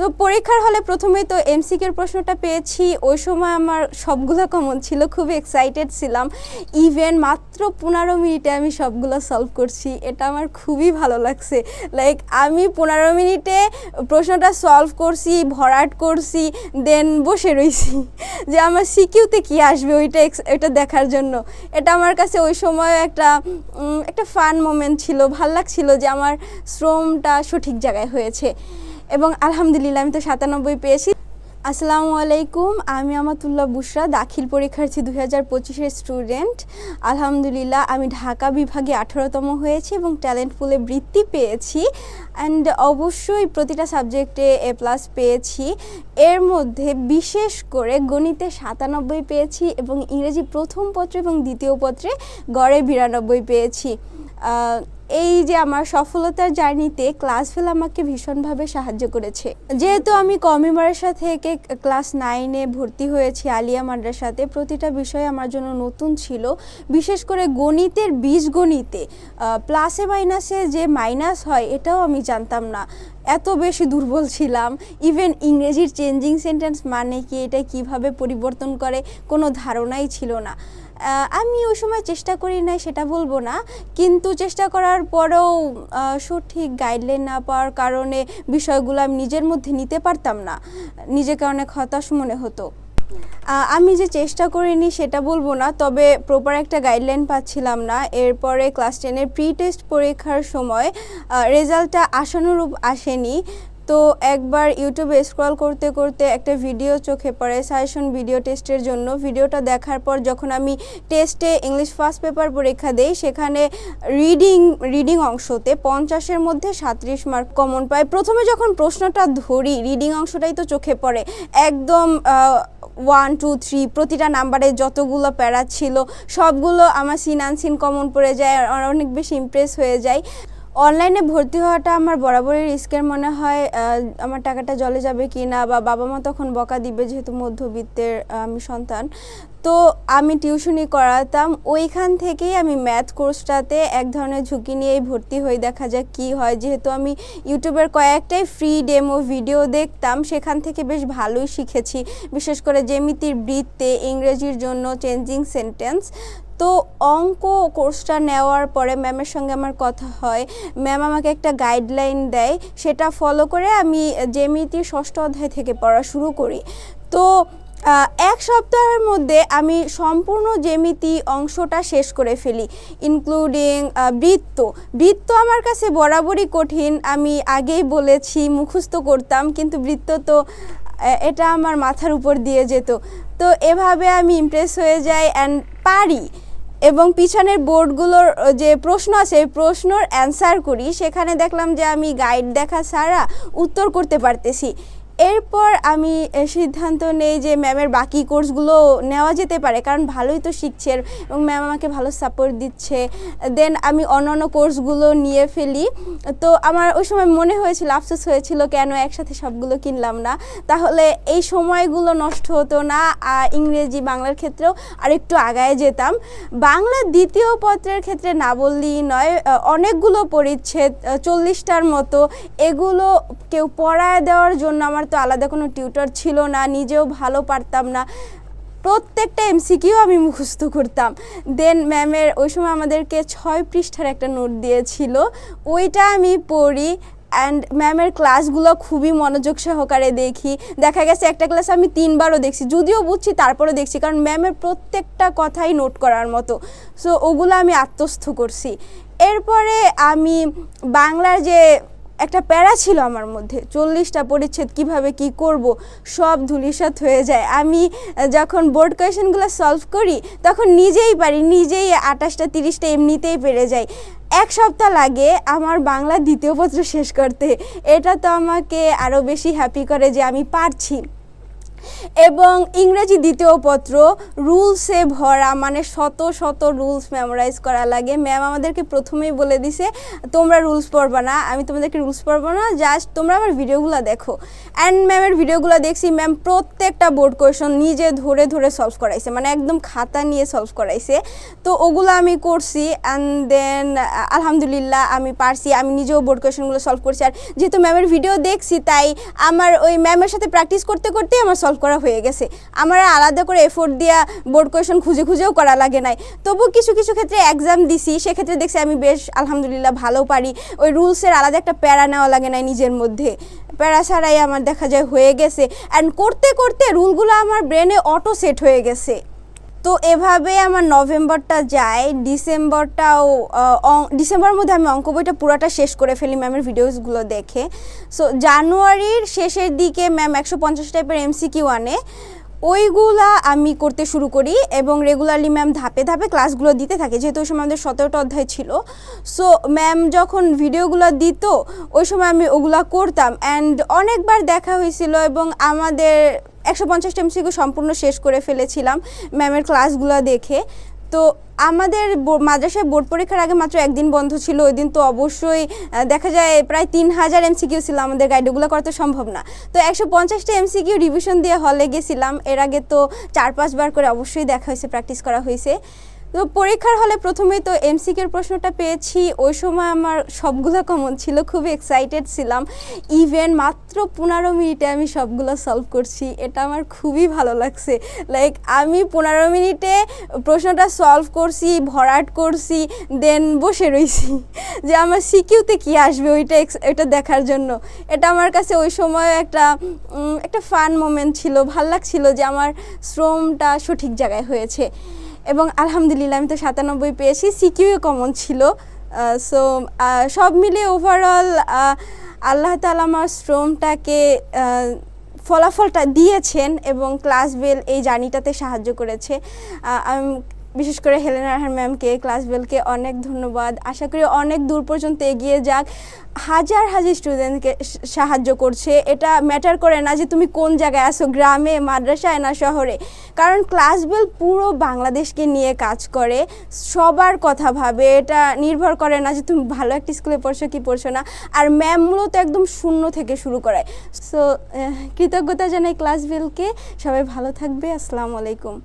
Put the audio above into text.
তো পরীক্ষার হলে প্রথমেই তো এমসিকের প্রশ্নটা পেয়েছি। ওই সময় আমার সবগুলো কমন ছিল, খুবই এক্সাইটেড ছিলাম। ইভেন মাত্র পনেরো মিনিটে আমি সবগুলো সলভ করছি, এটা আমার খুবই ভালো লাগছে। লাইক আমি পনেরো মিনিটে প্রশ্নটা সলভ করছি, ভরাট করছি দেন বসে রইছি। যে আমার সিকিউতে কি আসবে ওইটা ওইটা দেখার জন্য। এটা আমার কাছে ওই সময় একটা একটা ফান মোমেন্ট ছিল, ভালো লাগছিল যে আমার শ্রমটা সঠিক জায়গায় হয়েছে। এবং আলহামদুলিল্লাহ, আমি তো সাতানব্বই পেয়েছি। আসসালামু আলাইকুম, আমি আমাতুল্লাহ বুশরা, দাখিল পরীক্ষার্থী দুই হাজার পঁচিশের স্টুডেন্ট। আলহামদুলিল্লাহ, আমি ঢাকা বিভাগে আঠারোতম হয়েছি এবং ট্যালেন্ট পুলে বৃত্তি পেয়েছি। অ্যান্ড অবশ্যই প্রতিটা সাবজেক্টে এ প্লাস পেয়েছি। এর মধ্যে বিশেষ করে গণিতে সাতানব্বই পেয়েছি এবং ইংরেজি প্রথম পত্রে এবং দ্বিতীয় পত্রে গড়ে বিরানব্বই পেয়েছি। এই যে আমার সফলতার জার্নিতে ক্লাস ফেল আমাকে ভীষণভাবে সাহায্য করেছে। যেহেতু আমি কমিমারের থেকে ক্লাস নাইনে ভর্তি হয়েছি, আলিয়া মাদ্রাসাতে, প্রতিটা বিষয় আমার জন্য নতুন ছিল। বিশেষ করে গণিতের বীজগণিতে প্লাসে মাইনাসে যে মাইনাস হয়, এটাও আমি জানতাম না। এত বেশি দুর্বল ছিলাম। ইভেন ইংরেজির চেঞ্জিং সেন্টেন্স মানে কি, এটা কীভাবে পরিবর্তন করে, কোনো ধারণাই ছিল না। আমি ওই সময় চেষ্টা করি নাই, সেটা বলব না। কিন্তু চেষ্টা করার পরেও সঠিক গাইডলাইন না পাওয়ার কারণে বিষয়গুলো আমি নিজের মধ্যে নিতে পারতাম না। নিজেকে অনেক হতাশ মনে হতো। আমি যে চেষ্টা করিনি সেটা বলব না, তবে প্রপার একটা গাইডলাইন পাচ্ছিলাম না। এরপরে ক্লাস টেনের প্রি টেস্ট পরীক্ষার সময় রেজাল্টটা আশানুরূপ আসেনি। তো একবার ইউটিউবে স্ক্রল করতে করতে একটা ভিডিও চোখে পড়ে সাজেশন ভিডিও টেস্টের জন্য। ভিডিওটা দেখার পর যখন আমি টেস্টে ইংলিশ ফার্স্ট পেপার পরীক্ষা দেই, সেখানে রিডিং রিডিং অংশতে পঞ্চাশের মধ্যে সাঁত্রিশ মার্ক কমন পাই। প্রথমে যখন প্রশ্নটা ধরি রিডিং অংশটাই তো চোখে পড়ে। একদম ওয়ান টু থ্রি প্রতিটা নাম্বারে যতগুলো প্যারা ছিল, সবগুলো আমার সিন আনসিন কমন পড়ে যায় অনেক বেশি ইমপ্রেস হয়ে যায়। অনলাইনে ভর্তি হওয়াটা আমার বরাবরই রিস্কের মনে হয় আমার টাকাটা জলে যাবে কি না বা বাবা মা তখন বকা দিবে যেহেতু মধ্যবিত্তের আমি সন্তান। তো আমি টিউশনি করাতাম, ওইখান থেকেই আমি ম্যাথ কোর্সটাতে এক ধরনের ঝুঁকি নিয়েই ভর্তি হই, দেখা যাক কি হয়। যেহেতু আমি ইউটিউবের কয়েকটাই ফ্রি ডেমো ভিডিও দেখতাম, সেখান থেকে বেশ ভালোই শিখেছি। বিশেষ করে জ্যামিতির বৃত্তে, ইংরেজির জন্য চেঞ্জিং সেন্টেন্স তো অঙ্ক কোর্সটা নেওয়ার পরে ম্যামের সঙ্গে আমার কথা হয়। ম্যাম আমাকে একটা গাইডলাইন দেয়, সেটা ফলো করে আমি জ্যামিতির ষষ্ঠ অধ্যায় থেকে পড়া শুরু করি। তো এক সপ্তাহের মধ্যে আমি সম্পূর্ণ জ্যামিতি অংশটা শেষ করে ফেলি ইনক্লুডিং বৃত্ত। বৃত্ত আমার কাছে বরাবরই কঠিন, আমি আগেই বলেছি, মুখস্থ করতাম, কিন্তু বৃত্ত তো এটা আমার মাথার উপর দিয়ে যেত। তো এভাবে আমি ইমপ্রেস হয়ে যাই অ্যান্ড পারি। এবং পিছনের বোর্ডগুলোর যে প্রশ্ন আছে, এই প্রশ্নর অ্যান্সার করি। সেখানে দেখলাম যে আমি গাইড দেখা ছাড়া উত্তর করতে পারতেছি। এরপর আমি সিদ্ধান্ত নেই যে ম্যামের বাকি কোর্সগুলো নেওয়া যেতে পারে, কারণ ভালোই তো শিখছে এবং ম্যাম আমাকে ভালো সাপোর্ট দিচ্ছে। দেন আমি অন্যান্য কোর্সগুলো নিয়ে ফেলি। তো আমার ওই সময় মনে হয়েছিল, আফসোস হয়েছিল, কেন একসাথে সবগুলো কিনলাম না? তাহলে এই সময়গুলো নষ্ট হতো না আর ইংরেজি, বাংলার ক্ষেত্রেও আরেকটু আগায় যেতাম। বাংলা দ্বিতীয় পত্রের ক্ষেত্রে না বললেই নয় অনেকগুলো পরিচ্ছেদ চল্লিশটার মতো, এগুলো কেউ পড়ায় দেওয়ার জন্য আমার তো আলাদা কোনো টিউটর ছিল না, নিজেও ভালো পারতাম না। প্রত্যেকটা এমসিকিউ আমি মুখস্থ করতাম। দেন ম্যামের ওই সময় আমাদেরকে ছয় পৃষ্ঠার একটা নোট দিয়েছিল। ওইটা আমি পড়ি অ্যান্ড ম্যামের ক্লাসগুলো খুবই মনোযোগ সহকারে দেখি। দেখা গেছে একটা ক্লাস আমি তিনবারও দেখছি, যদিও বুঝছি তারপরে দেখছি, কারণ ম্যামের প্রত্যেকটা কথাই নোট করার মতো। সো ওগুলো আমি আত্মস্থ করছি। এরপরে আমি বাংলার যে একটা প্যারা ছিল আমার মধ্যে। চল্লিশটা পরিচ্ছেদ, কীভাবে কি করব, সব ধুলিসাত হয়ে যায়। আমি যখন বোর্ড কোয়েশনগুলো সলভ করি, তখন নিজেই পারি, নিজেই আঠাশটা তিরিশটা এমনিতেই পেরে যাই। এক সপ্তাহ লাগে আমার বাংলা দ্বিতীয় পত্র শেষ করতে। এটা তো আমাকে আরও বেশি হ্যাপি করে যে আমি পারছি। এবং ইংরেজি দ্বিতীয় পত্র রুলসে ভরা মানে শত শত রুলস মেমোরাইজ করা লাগে। ম্যাম আমাদেরকে প্রথমেই বলে দিছে, তোমরা রুলস পড়বা না, আমি তোমাদেরকে রুলস পড়ব না জাস্ট তোমরা আমার ভিডিওগুলো দেখো। অ্যান্ড ম্যামের ভিডিওগুলো দেখছি ম্যাম প্রত্যেকটা বোর্ড কোয়েশন নিজে ধরে ধরে সলভ করাইছে মানে একদম খাতা নিয়ে সলভ করাইছে। তো ওগুলো আমি করছি অ্যান্ড দেন আলহামদুলিল্লাহ আমি পারছি, আমি নিজেও বোর্ড কোয়েশনগুলো সলভ করছি। আর যেহেতু ম্যামের ভিডিও দেখছি, তাই আমার ওই ম্যামের সাথে প্র্যাকটিস করতে করতে আমার করা হয়ে গেছে। আমার আলাদা করে এফোর্ট দিয়া বোর্ড কোয়েশন খুঁজে খুঁজেও করা লাগে নাই। তবু কিছু কিছু ক্ষেত্রে এক্সাম দিছি, সেক্ষেত্রে দেখছি আমি বেশ আলহামদুলিল্লাহ ভালো পারি। ওই রুলসের আলাদা একটা প্যারা নেওয়া লাগে নাই নিজের মধ্যে। প্যারা ছাড়াই আমার দেখা যায় হয়ে গেছে। অ্যান্ড করতে করতে রুলগুলো আমার ব্রেনে অটো সেট হয়ে গেছে। তো এভাবে আমার নভেম্বরটা যায়, ডিসেম্বরটাও ডিসেম্বরের মধ্যে আমি অঙ্ক বইটা পুরোটা শেষ করে ফেলি ম্যামের ভিডিওসগুলো দেখে। সো জানুয়ারির শেষের দিকে ম্যাম একশো পঞ্চাশ টাইপের এমসিকিউ আনে। ওইগুলা আমি করতে শুরু করি এবং রেগুলারলি ম্যাম ধাপে ধাপে ক্লাসগুলো দিতে থাকে, যেহেতু ওই সময় আমাদের সতেরোটা অধ্যায় ছিল। সো ম্যাম যখন ভিডিওগুলো দিত, ওই সময় আমি ওগুলা করতাম। অ্যান্ড অনেকবার দেখা হয়েছিল এবং আমাদের একশো পঞ্চাশটা এমসিকিউ সম্পূর্ণ শেষ করে ফেলেছিলাম ম্যামের ক্লাসগুলো দেখে। তো আমাদের মাদ্রাসায় বোর্ড পরীক্ষার আগে মাত্র একদিন বন্ধ ছিল, ওই দিন তো অবশ্যই দেখা যায় প্রায় তিন হাজার এমসিকিউ ছিল আমাদের গাইডগুলো করা তো সম্ভব না। তো একশো পঞ্চাশটা এমসিকিউ রিভিশন দিয়ে হলে গেছিলাম, এর আগে তো চার পাঁচবার করে অবশ্যই দেখা হয়েছে, প্র্যাকটিস করা হয়েছে। তো পরীক্ষার হলে প্রথমেই তো এমসিকিউর প্রশ্নটা পেয়েছি। ওই সময় আমার সবগুলো কমন ছিল, খুবই এক্সাইটেড ছিলাম। ইভেন মাত্র পনেরো মিনিটে আমি সবগুলো সলভ করছি, এটা আমার খুবই ভালো লাগছে। লাইক আমি পনেরো মিনিটে প্রশ্নটা সলভ করছি, ভরাট করছি দেন বসে রয়েছি যে আমার সিকিউতে কি আসবে ওইটা ওইটা দেখার জন্য। এটা আমার কাছে ওই সময় একটা একটা ফান মোমেন্ট ছিল, ভালো লাগছিল যে আমার শ্রমটা সঠিক জায়গায় হয়েছে। এবং আলহামদুলিল্লাহ আমি তো সাতানব্বই পেয়েছি সিকিউ কমন ছিল। সো সব মিলে ওভারঅল আল্লাহ তালা আমার শ্রমটাকে ফলাফলটা দিয়েছেন এবং ক্লাস বেল এই জার্নিটাতে সাহায্য করেছে। বিশেষ করে হেলেনা রাহার ম্যামকে ক্লাস বেলকে অনেক ধন্যবাদ। আশা করি অনেক দূর পর্যন্ত এগিয়ে যাক। হাজার হাজার স্টুডেন্টকে সাহায্য করছে। এটা ম্যাটার করে না যে তুমি কোন জায়গায় আসো গ্রামে, মাদ্রাসায় না শহরে। কারণ ক্লাস বেল পুরো বাংলাদেশকে নিয়ে কাজ করে। সবার কথা ভাবে। এটা নির্ভর করে না যে তুমি ভালো একটা স্কুলে পড়ছো কি পড়ছো না। আর ম্যাম মূলত একদম শূন্য থেকে শুরু করায় সো কৃতজ্ঞতা জানাই ক্লাস বেলকে সবাই ভালো থাকবে। আসসালামু আলাইকুম।